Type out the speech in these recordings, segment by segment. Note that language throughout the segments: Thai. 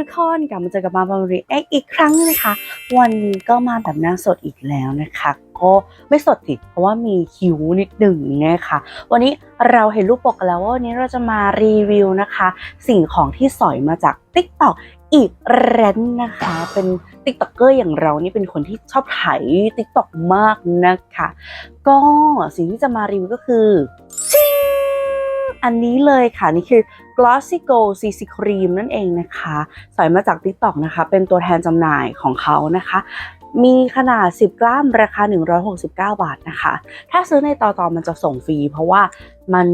ทุกคนกลับมาเจอกับมาบารีเอ็กอีกครั้งนะคะ วันนี้ก็มาแบบหน้าสดอีกแล้วนะคะ ก็ไม่สดสิเพราะว่ามีคิวนิดหนึ่งนะคะ วันนี้เราเห็นรูปปกกันแล้วว่าวันนี้เราจะมารีวิวนะคะ สิ่งของที่สอยมาจาก t ิ k t o k อีกแรนนะคะ เป็นติ๊กต็อกเกอร์อย่างเรานี่เป็นคนที่ชอบถ่ายติ๊กต็อกมากนะคะ ก็สิ่งที่จะมารีวิวก็คือ อันนี้เลยค่ะ นี่คือ Glossy Go CC Cream นั่นเองนะคะสอยมาจาก TikTok นะคะ เป็นตัวแทนจำหน่ายของเขานะคะ มีขนาด 10 กรัมราคา 169 บาทนะคะ ถ้าซื้อในต่อตอมันจะส่งฟรี เพราะว่ามัน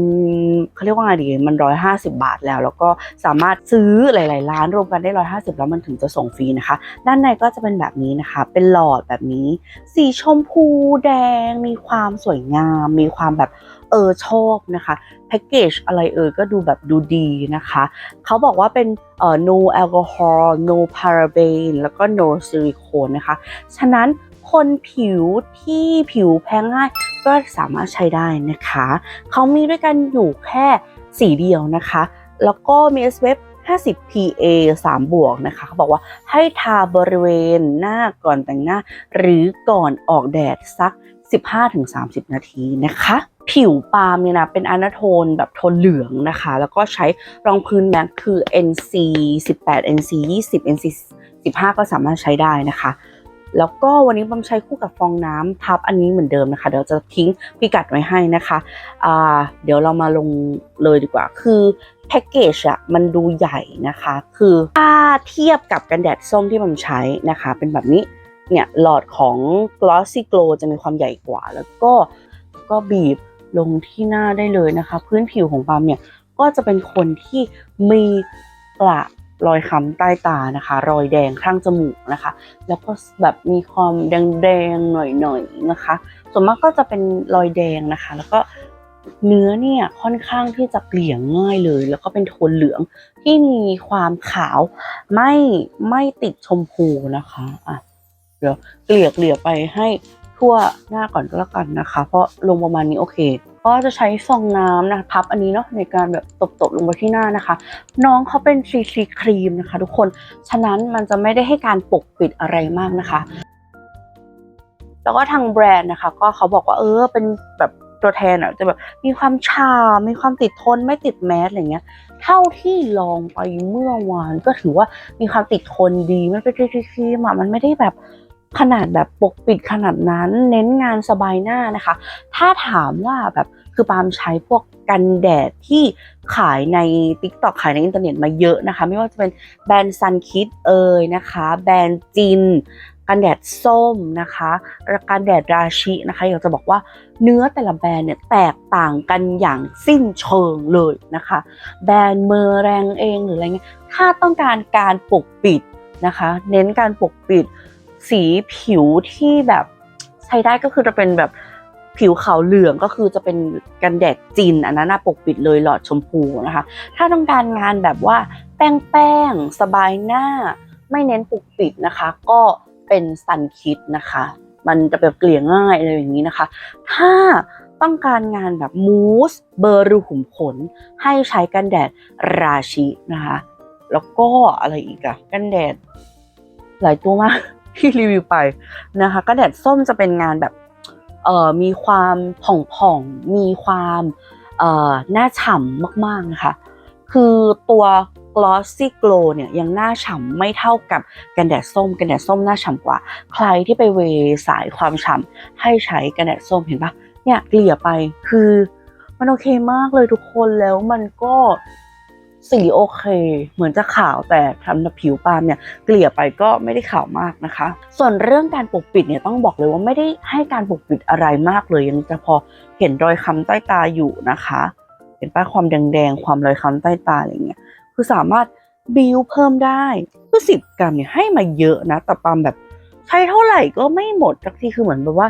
เขาเรียกว่าไงดีมัน 150 บาทแล้ว แล้วก็สามารถซื้อหลาย ๆ ร้านรวมกันได้ 150 แล้วมันถึงจะส่งฟรีนะคะ ด้านในก็จะเป็นแบบนี้นะคะ เป็นหลอดแบบนี้ สีชมพูแดง มีความสวยงาม มีความแบบ เออชอบนะคะแพ็กเกจอะไรเออก็ดูแบบดูดีนะคะ เขาบอกว่าเป็นเอ่อ no alcohol no paraben แล้วก็ no silicone นะคะ ฉะนั้นคนผิวที่ผิวแพ้ง่ายก็สามารถใช้ได้นะคะ เขามีด้วยกันอยู่แค่สีเดียวนะคะ แล้วก็มี SPF 50 PA 3 บวกนะคะเขาบอกว่าให้ทาบริเวณหน้าก่อนแต่งหน้า หรือก่อนออกแดดสัก 15-30 นาทีนะคะ ผิวปาล์มเนี่ยนะเป็นอนาโทนแบบโทนเหลืองนะคะ แล้วก็ใช้รองพื้นแมทคือ NC 18 NC 20 NC 15 ก็สามารถใช้ได้นะคะแล้วก็วันนี้บัมใช้คู่กับฟองน้ำพับอันนี้เหมือนเดิมนะคะ เดี๋ยวจะทิ้งพิกัดไว้ให้นะคะอ่าเดี๋ยวเรามาลงเลยดีกว่า คือแพ็กเกจอะมันดูใหญ่นะคะ คือถ้าเทียบกับกันแดดส้มที่บัมใช้นะคะ เป็นแบบนี้ เนี่ยหลอดของ Glossy Glow จะมีความใหญ่กว่า แล้วก็ก็บีบลงที่หน้าได้เลยนะคะ พื้นผิวของปามเนี่ยก็จะเป็นคนที่มีกระรอยค้ำใต้ตานะคะ รอยแดงข้างจมูกนะคะ แล้วก็แบบมีความแดงๆหน่อยๆนะคะ ส่วนมากก็จะเป็นรอยแดงนะคะ แล้วก็เนื้อเนี่ยค่อนข้างที่จะเกลี่ยง่ายเลย แล้วก็เป็นโทนเหลืองที่มีความขาวไม่ไม่ติดชมพูนะคะอะ เดี๋ยวเกลี่ยเกลี่ยไปให้ทั่วหน้าก่อนก็แล้วกันนะคะ เพราะลงประมาณนี้โอเค ก็จะใช้ฟองน้ำนะพับอันนี้เนาะในการแบบตบๆลงไปที่หน้านะคะ น้องเขาเป็นซีซีครีมนะคะ ทุกคนฉะนั้นมันจะไม่ได้ให้การปกปิดอะไรมากนะคะ แล้วก็ทางแบรนด์นะคะ ก็เขาบอกว่าเออเป็นแบบตัวแทนอะจะแบบมีความชา มีความติดทนไม่ติดแมสอะไรเงี้ย เท่าที่ลองไปเมื่อวานก็ถือว่ามีความติดทนดีมันเป็นครีมอะมันไม่ได้แบบขนาดแบบปกปิดขนาดนั้น เน้นงานสบายหน้านะคะ ถ้าถามว่าแบบคือปาล์มใช้พวกกันแดดที่ขายใน t ิ k t o k ขายในอินเทอร์เน็ตมาเยอะนะคะ ไม่ว่าจะเป็นแบรนด์ซันคิดเอ่ยนะคะ แบรนด์จิน กันแดดส้มนะคะกันแดดราชินะคะอยากจะบอกว่าเนื้อแต่ละแบรนด์เนี่ยแตกต่างกันอย่างสิ้นเชิงเลยนะคะ แบรนด์เมอร์แรงเองหรืออะไรเงี้ยถ้าต้องการการปกปิดนะคะ เน้นการปกปิดสีผิวที่แบบใช้ได้ก็คือจะเป็นแบบผิวขาวเหลืองก็คือจะเป็นกันแดดจินอันนั้นน่ะปกปิดเลยหลอดชมพูนะคะ ถ้าต้องการงานแบบว่าแป้งแป้งสบายหน้า ไม่เน้นปกปิดนะคะ ก็ เป็นซันคิดนะคะ มันจะแบบเกลี่ยง่ายอะไรอย่างนี้นะคะ ถ้าต้องการงานแบบมูสเบอร์รูขุมขน ให้ใช้กันแดดราชินะคะ แล้วก็อะไรอีกอะกันแดด หลายตัวมากที่รีวิวไปนะคะ กันแดดส้มจะเป็นงานแบบเอ่อมีความผ่องๆ มีความเอ่อหน้าฉ่ำมากๆนะคะ คือตัว glossy glow เนี่ยยังหน้าฉ่ำไม่เท่ากับกันแดดส้ม กันแดดส้มหน้าฉ่ำกว่า ใครที่ไปเวสายความฉ่ำให้ใช้กันแดดส้มเห็นปะเนี่ยเกลี่ยไปคือมันโอเคมากเลยทุกคนแล้วมันก็สีโอเค เหมือนจะขาวแต่ทำกับผิวปาล์มเนี่ยเกลี่ยไปก็ไม่ได้ขาวมากนะคะ ส่วนเรื่องการปกปิดเนี่ยต้องบอกเลยว่าไม่ได้ให้การปกปิดอะไรมากเลยยังจะพอเห็นรอยคำใต้ตาอยู่นะคะ เห็นป้าความแดงๆความรอยคำใต้ตาอะไรเงี้ย คือสามารถบิวเพิ่มได้คือสิบกรัมเนี่ยให้มาเยอะนะ แต่ปาล์มแบบใช้เท่าไหร่ก็ไม่หมดสักทีคือเหมือนแบบว่า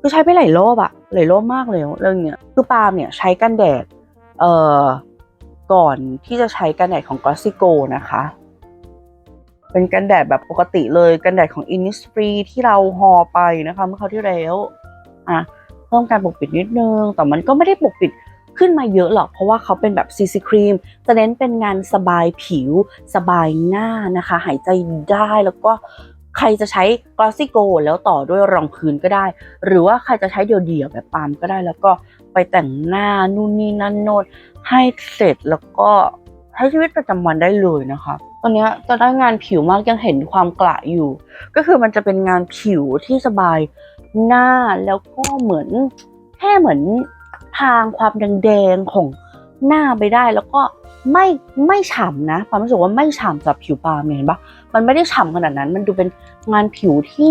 คือใช้ไปหลายรอบอะหลายรอบมากเลยเรื่องเนี้ยคือปาล์มเนี่ยใช้กันแดดเอ่อก่อนที่จะใช้กันแดดของ Glossy Go นะคะ เป็นกันแดดแบบปกติเลยกันแดดของ Innisfree ที่เราฮอไปนะคะ เมื่อคราวที่แล้วอะเพิ่มการปกปิดนิดนึงแต่มันก็ไม่ได้ปกปิด ขึ้นมาเยอะหรอกเพราะว่าเขาเป็นแบบซีซีครีมจะเน้นเป็นงานสบายผิว สบายหน้านะคะ หายใจได้แล้วก็ใครจะใช้ Glossy Go แล้วต่อด้วยรองพื้นก็ได้ หรือว่าใครจะใช้เดี่ยวๆแบบปามก็ได้ แล้วก็ไปแต่งหน้านู่นนี่นั่นโน่นให้เสร็จแล้วก็ใช้ชีวิตประจำวันได้เลยนะคะตอนนี้จะได้งานผิวมากยังเห็นความกระอยู่ ก็คือมันจะเป็นงานผิวที่สบายหน้าแล้วก็เหมือนแค่เหมือน ทางความแดงๆของหน้าไปได้แล้วก็ไม่ไม่ฉ่ำนะความรู้สึกว่าไม่ฉ่ำสำหรับผิวปาล์มเห็นปะมันไม่ได้ฉ่ำขนาดนั้น มันดูเป็นงานผิวที่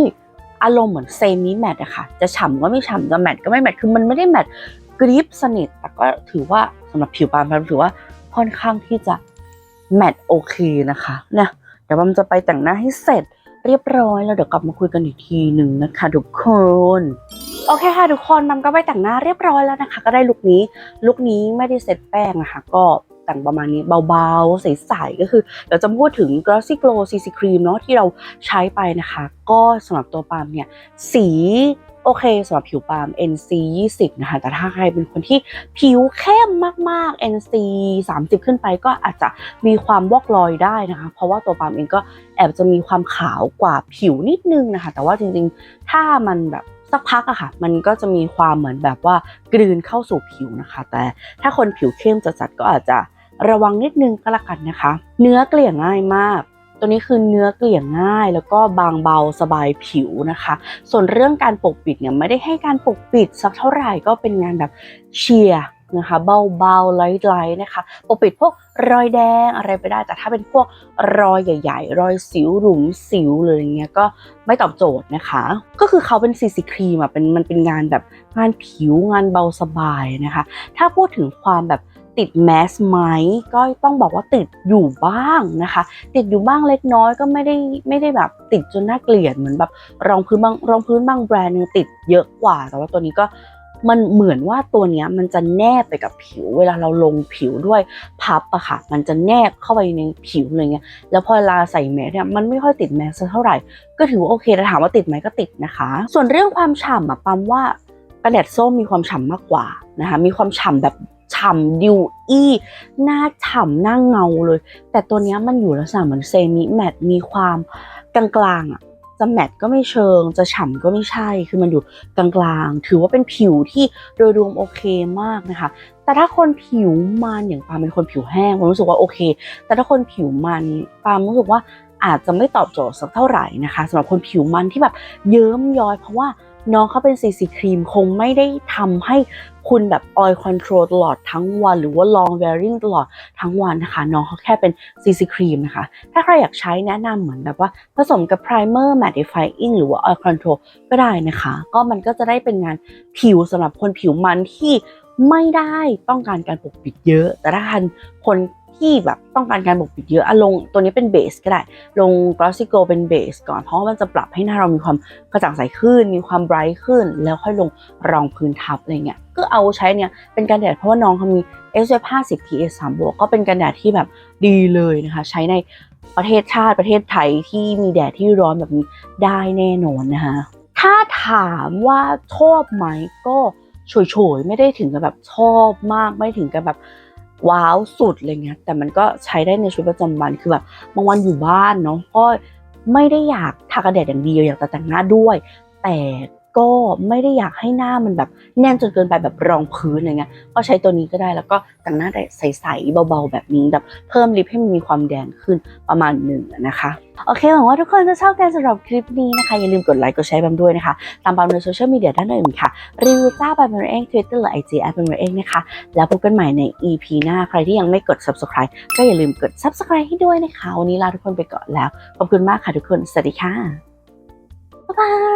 อารมณ์เหมือนเซมิแมตอะค่ะ จะฉ่ำก็ไม่ฉ่ำจะแมตก็ไม่แมตคือมันไม่ได้แมตกริปสนิท แต่ก็ถือว่าสำหรับผิวปาล์มถือว่าค่อนข้างที่จะแมตโอเคนะคะเนี่ยเดี๋ยวปาล์มจะไปแต่งหน้าให้เสร็จเรียบร้อยแล้วเดี๋ยวกลับมาคุยกันอีกทีหนึ่งนะคะทุกคน โอเคค่ะทุกคนมัมก็ไปแต่งหน้าเรียบร้อยแล้วนะคะ ก็ได้ลุคนี้ลุคนี้ไม่ได้เซ็ตแป้งนะคะก็แต่งประมาณนี้เบาๆ ใสๆ ก็คือเดี๋ยวจะพูดถึง Glossy Glow CC Cream เนาะที่เราใช้ไปนะคะ ก็สำหรับตัวปาล์มเนี่ย สีโอเคสำหรับผิวปาล์ม NC 20 นะคะ แต่ถ้าใครเป็นคนที่ผิวเข้มมากๆ NC 30 ขึ้นไปก็อาจจะมีความวอกรอยได้นะคะ เพราะว่าตัวปาล์มเองก็แอบจะมีความขาวกว่าผิวนิดนึงนะคะ แต่ว่าจริงๆ ถ้ามันแบบ สักพักอะค่ะ มันก็จะมีความเหมือนแบบว่ากลืนเข้าสู่ผิวนะคะ แต่ถ้าคนผิวเข้มจัดๆก็อาจจะระวังนิดนึงก็แล้วกันนะคะ เนื้อเกลี่ยง่ายมาก ตัวนี้คือเนื้อเกลี่ยง่าย แล้วก็บางเบาสบายผิวนะคะ ส่วนเรื่องการปกปิดเนี่ยไม่ได้ให้การปกปิดสักเท่าไหร่ก็เป็นงานแบบเชียร์ นะคะ เบาๆไลท์ๆนะคะปกปิดพวกรอยแดงอะไรไปได้ แต่ถ้าเป็นพวกรอยใหญ่ ๆ รอยสิวหลุมสิวเลยอย่างเงี้ยก็ไม่ตอบโจทย์นะคะ ก็คือเขาเป็นซีซีครีมอะเป็นมันเป็นงานแบบงานผิวงานเบาสบายนะคะ ถ้าพูดถึงความแบบติดแมสไหมก็ต้องบอกว่าติดอยู่บ้างนะคะ ติดอยู่บ้างเล็กน้อยก็ไม่ได้ไม่ได้แบบติดจนน่าเกลียดเหมือนแบบรองพื้นบางรองพื้นบางแบรนด์นึงติดเยอะกว่า แต่ว่าตัวนี้ก็ มันเหมือนว่าตัวเนี้ยมันจะแนบไปกับผิว เวลาเราลงผิวด้วยพับอะค่ะ มันจะแนบเข้าไปในผิวอะไรเงี้ยแล้วพอเวลาใส่แมสเนี่ยมันไม่ค่อยติดแมสเท่าไหร่ ก็ถือว่าโอเคแต่ถามว่าติดไหมก็ติดนะคะ ส่วนเรื่องความฉ่ำอะปั๊มว่ากระแดดส้มมีความฉ่ำมากกว่านะคะมีความฉ่ำแบบฉ่ำดิวอี้หน้าฉ่ำหน้าเงาเลย แต่ตัวเนี้ยมันอยู่ลักษณะเหมือนเซมิแมตมีความกลางๆอะ จะแมตก็ไม่เชิง จะฉ่ำก็ไม่ใช่ คือมันอยู่กลางๆ ถือว่าเป็นผิวที่โดยรวมโอเคมากนะคะ แต่ถ้าคนผิวมันอย่างปามเป็นคนผิวแห้งผมรู้สึกว่าโอเค แต่ถ้าคนผิวมันปามรู้สึกว่าอาจจะไม่ตอบโจทย์สักเท่าไหร่นะคะสำหรับคนผิวมันที่แบบเยิ้มย้อยเพราะว่า น้องเขาเป็นซีซีครีมคงไม่ได้ทำให้คุณแบบออยล์คอนโทรลตลอดทั้งวัน หรือว่าลอง wearing ตลอดทั้งวันนะคะ น้องเขาแค่เป็นซีซีครีมนะคะ ถ้าใครอยากใช้แนะนำเหมือนแบบว่า ผสมกับ primer mattifying หรือว่า oil control ก็ได้นะคะ ก็มันก็จะได้เป็นงานผิวสำหรับคนผิวมันที่ไม่ได้ต้องการการปกปิดเยอะ แต่ถ้าคน ที่แบบต้องการการปกปิดเยอะอะลงตัวนี้เป็นเบสก็ได้ ลง Glossy Glow เป็นเบสก่อน เพราะว่ามันจะปรับให้หน้าเรามีความกระจ่างใสขึ้น มีความไบรท์ขึ้น แล้วค่อยลงรองพื้นทับอะไรเงี้ยก็เอาใช้เนี่ยเป็นกันแดดเพราะว่าน้องเขามี SPF 50 PA 3บวกก็เป็นกันแดดที่แบบดีเลยนะคะ ใช้ในประเทศชาติประเทศไทยที่มีแดดที่ร้อนแบบนี้ได้แน่นอนนะคะถ้าถามว่าชอบไหมก็โฉยๆไม่ได้ถึงกับแบบชอบมากไม่ถึงกับแบบ ว้าวสุดอะไรเงี้ยแต่มันก็ใช้ได้ในชีวิตประจำวันคือแบบบางวันอยู่บ้านเนาะก็ไม่ได้อยากทากระแดดอย่างเดียวอยากแต่งหน้าด้วย แต่ ก็ไม่ได้อยากให้หน้ามันแบบแน่นจนเกินไปแบบรองพื้นอะไรเงี้ยก็ใช้ตัวนี้ก็ได้แล้วก็แต่งหน้าได้ใสๆเบาๆ แบบนี้แบบเพิ่มลิปให้มันมีความแดงขึ้นประมาณหนึ่งนะคะโอเคหวังว่าทุกคนจะชอบกันสำหรับคลิปนี้นะคะ อย่าลืมกดไลค์กดแชร์บัมด้วยนะคะ ตามบัมในโซเชียลมีเดียด้านอื่นค่ะ รีวิวจ้าบัมเอง Twitter หรือ IG แอปบัมเองนะคะ แล้วพบกันใหม่ใน EP หน้าใครที่ยังไม่กด subscribe ก็อย่าลืมกด subscribe ให้ด้วยนะคะ วันนี้ลาทุกคนไปก่อนแล้ว ขอบคุณมากค่ะทุกคน สวัสดีค่ะบ๊ายบาย